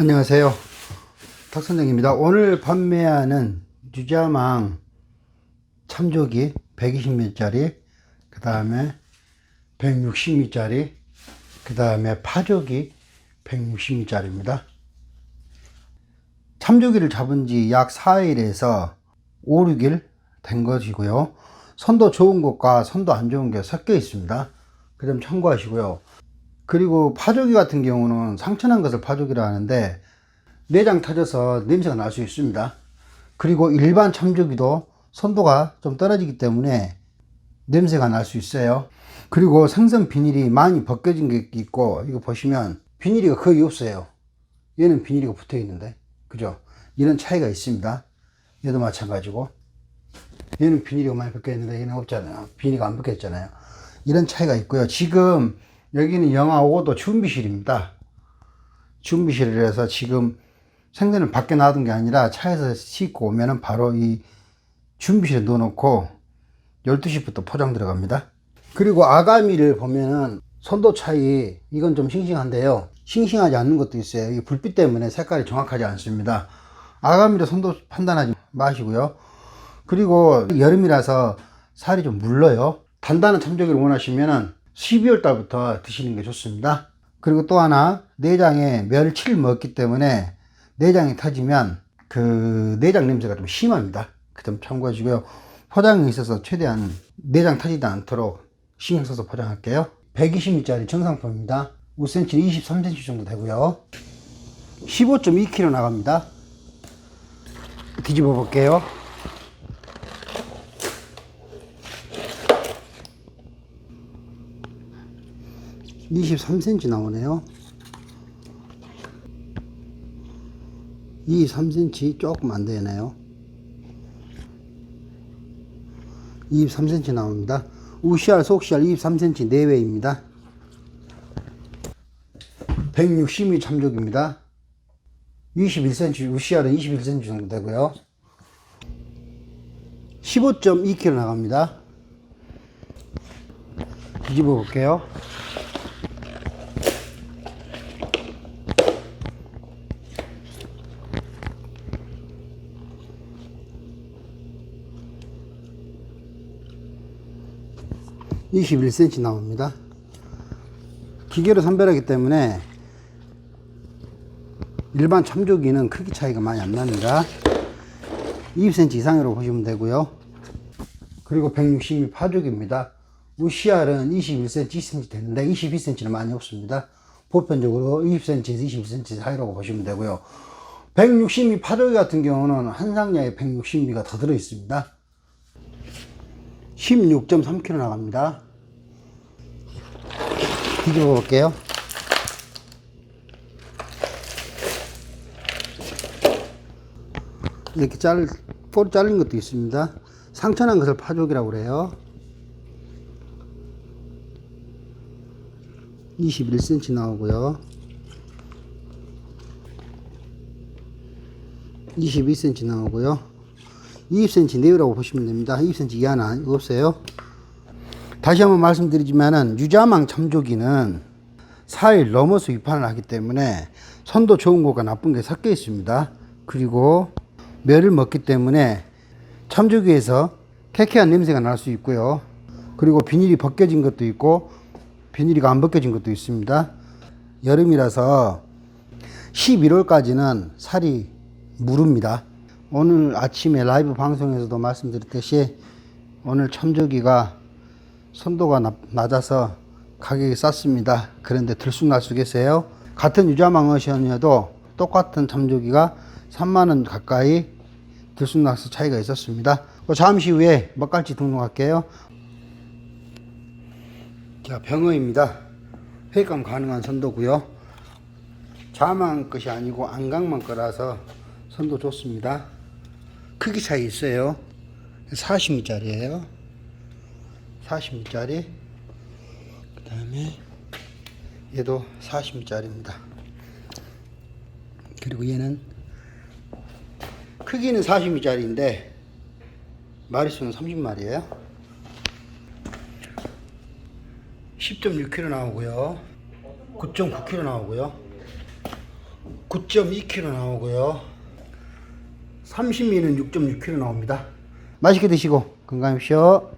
안녕하세요. 탁선생입니다. 오늘 판매하는 유자망 참조기 120m짜리, 그 다음에 160m짜리, 그 다음에 파조기 160m짜리입니다. 참조기를 잡은 지 약 4일에서 5, 6일 된 것이고요. 선도 좋은 것과 선도 안 좋은 게 섞여 있습니다. 그 점 참고하시고요. 그리고 파조기 같은 경우는 상처난 것을 파조기라 하는데 내장 터져서 냄새가 날 수 있습니다. 그리고 일반 참조기도 선도가 좀 떨어지기 때문에 냄새가 날 수 있어요. 그리고 생선 비닐이 많이 벗겨진 게 있고 이거 보시면 비닐이 거의 없어요. 얘는 비닐이 붙어 있는데 그죠? 이런 차이가 있습니다. 얘도 마찬가지고 얘는 비닐이 많이 벗겨 있는데 얘는 없잖아요. 비닐이 안 벗겨 있잖아요. 이런 차이가 있고요. 지금 여기는 영하 5도 준비실입니다. 준비실이라서 지금 생선을 밖에 놔둔 게 아니라 차에서 싣고 오면은 바로 이 준비실에 넣어놓고 12시부터 포장 들어갑니다. 그리고 아가미를 보면은 선도 차이, 이건 좀 싱싱한데요. 싱싱하지 않는 것도 있어요. 이 불빛 때문에 색깔이 정확하지 않습니다. 아가미로 선도 판단하지 마시고요. 그리고 여름이라서 살이 좀 물러요. 단단한 참조기를 원하시면은 12월 달부터 드시는 게 좋습니다. 그리고 또 하나 내장에 멸치를 먹기 때문에 내장이 터지면 그 내장 냄새가 좀 심합니다. 그 점 참고하시고요. 포장에 있어서 최대한 내장 터지지 않도록 신경 써서 포장할게요. 120m짜리 정상품입니다. 5cm, 23cm 정도 되고요. 15.2kg 나갑니다. 뒤집어 볼게요. 23cm 나오네요. 23cm 조금 안 되네요. 23cm 나옵니다. 우시알, 속시알 23cm 내외입니다. 160mm 참족입니다. 21cm, 우시알은 21cm 정도 되고요. 15.2kg 나갑니다. 뒤집어 볼게요. (21cm) 나옵니다. 기계로 선별하기 때문에 일반 참조기는 크기 차이가 많이 안 납니다. 20cm 이상으로 보시면 되고요. 그리고 160mm 파조기입니다. 우시알은 21cm 20cm 되는데 22cm는 많이 없습니다. 보편적으로 20cm에서 21cm 사이라고 보시면 되고요. 160mm 파조기 같은 경우는 한 상자에 160mm가 더 들어 있습니다 16.3kg 나갑니다. 뒤집어 볼게요. 이렇게 잘, 꼬리 잘린 것도 있습니다. 상처난 것을 파족이라고 그래요. 21cm 나오고요. 22cm 나오고요. 20cm 내외라고 보시면 됩니다. 20cm 이하는 없어요. 다시 한번 말씀드리지만은 유자망 참조기는 4일 넘어서 위판을 하기 때문에 선도 좋은 것과 나쁜 게 섞여 있습니다. 그리고 멸을 먹기 때문에 참조기에서 캐캐한 냄새가 날 수 있고요. 그리고 비닐이 벗겨진 것도 있고 비닐이가 안 벗겨진 것도 있습니다. 여름이라서 11월까지는 살이 무릅니다. 오늘 아침에 라이브 방송에서도 말씀드렸듯이 오늘 참조기가 선도가 나- 낮아서 가격이 쌌습니다. 그런데 들쑥날쑥했어요. 같은 유자망 어션이어도 똑같은 참조기가 3만원 가까이 들쑥날쑥 차이가 있었습니다. 그 잠시 후에 먹갈치 등록할게요. 자, 병어입니다. 회감 가능한 선도고요. 자망 것이 아니고 안강만 거라서 선도 좋습니다. 크기 차이 있어요. 40미짜리예요. 40미짜리. 그 다음에 얘도 40미짜리입니다. 그리고 얘는 크기는 40미짜리인데 마리수는 30마리예요. 10.6kg 나오고요. 9.9kg 나오고요. 9.2kg 나오고요. 30미는 6.6kg 나옵니다. 맛있게 드시고 건강하십시오.